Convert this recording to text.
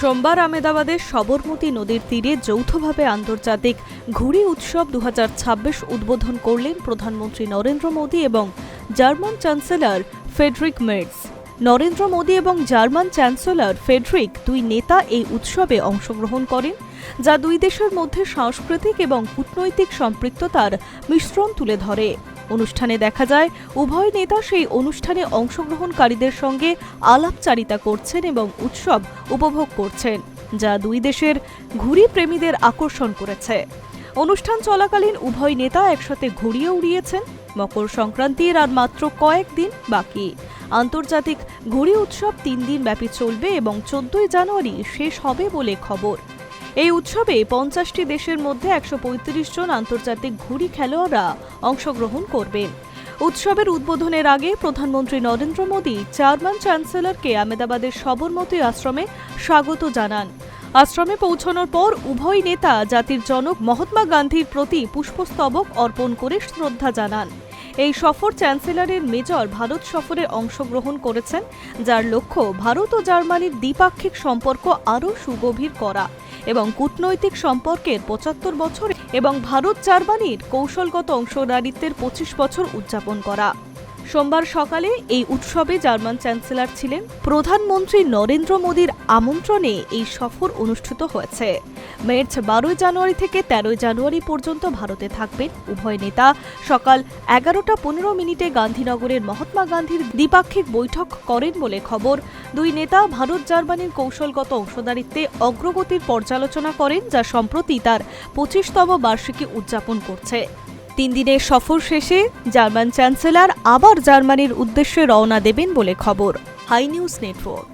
সোমবার আমেদাবাদের সবরমতী নদীর তীরে যৌথভাবে আন্তর্জাতিক ঘুড়ি উৎসব দু হাজার ছাব্বিশ উদ্বোধন করলেন প্রধানমন্ত্রী নরেন্দ্র মোদী এবং German chancellor Friedrich Merz Narendra Modi এবং জার্মান চ্যান্সেলর ফেডরিক দুই নেতা এই উৎসবে অংশগ্রহণ করেন, যা দুই দেশের মধ্যে সাংস্কৃতিক এবং কূটনৈতিক সম্পৃক্ততার মিশ্রণ তুলে ধরে। অনুষ্ঠানে দেখা যায়, উভয় নেতা সেই অনুষ্ঠানে অংশগ্রহণকারীদের সঙ্গে আলাপচারিতা করছেন এবং উৎসব উপভোগ করছেন, যা দুই দেশের ঘুড়ি প্রেমীদের আকর্ষণ করেছে। অনুষ্ঠান চলাকালীন উভয় নেতা একসাথে ঘুরিয়ে উড়িয়েছেন। মকর সংক্রান্তির আর মাত্র কয়েকদিন বাকি। আন্তর্জাতিক ঘুড়ি উৎসব তিন দিন ব্যাপী চলবে এবং চোদ্দই জানুয়ারি শেষ হবে বলে খবর। এই উৎসবে পঞ্চাশটি দেশের মধ্যে একশো পঁয়ত্রিশ জন আন্তর্জাতিক ঘুড়ি খেলোয়াড়রা অংশগ্রহণ করবেন। উৎসবের উদ্বোধনের আগে প্রধানমন্ত্রী নরেন্দ্র মোদী জার্মান চ্যান্সেলরকে আমেদাবাদের সবরমতী আশ্রমে স্বাগত জানান। আশ্রমে পৌঁছানোর পর উভয় নেতা জাতির জনক মহাত্মা গান্ধীর প্রতি পুষ্পস্তবক অর্পণ করে শ্রদ্ধা জানান। এই সফর চ্যান্সেলরের মেজর ভারত সফরে অংশগ্রহণ করেছেন, যার লক্ষ্য ভারত ও জার্মানির দ্বিপাক্ষিক সম্পর্ক আরও সুগভীর করা। এবং কূটনৈতিক সম্পর্কের পঁচাত্তর বছর এবং ভারত জার্মানির কৌশলগত অংশদারিত্বের পঁচিশ বছর উদযাপন করা। সোমবার সকালে এই উৎসবে জার্মান চ্যান্সেলর ছিলেন প্রধানমন্ত্রী নরেন্দ্র মোদীর আমন্ত্রণে এই সফর অনুষ্ঠিত হয়েছে। মার্চ বারোই জানুয়ারি থেকে তেরোই জানুয়ারি পর্যন্ত ভারতে থাকবেন উভয় নেতা। সকাল এগারোটা পনেরো মিনিটে গান্ধীনগরের মহাত্মা গান্ধীর দ্বিপাক্ষিক বৈঠক করেন বলে খবর। দুই নেতা ভারত জার্মানির কৌশলগত অংশদারিত্বে অগ্রগতির পর্যালোচনা করেন যা সম্প্রতি তার পঁচিশতম বার্ষিকী উদযাপন করছে। তিন দিনের সফর শেষে জার্মান চ্যান্সেলর আবার জার্মানির উদ্দেশ্যে রওনা দেবেন বলে খবর। Hi News Network.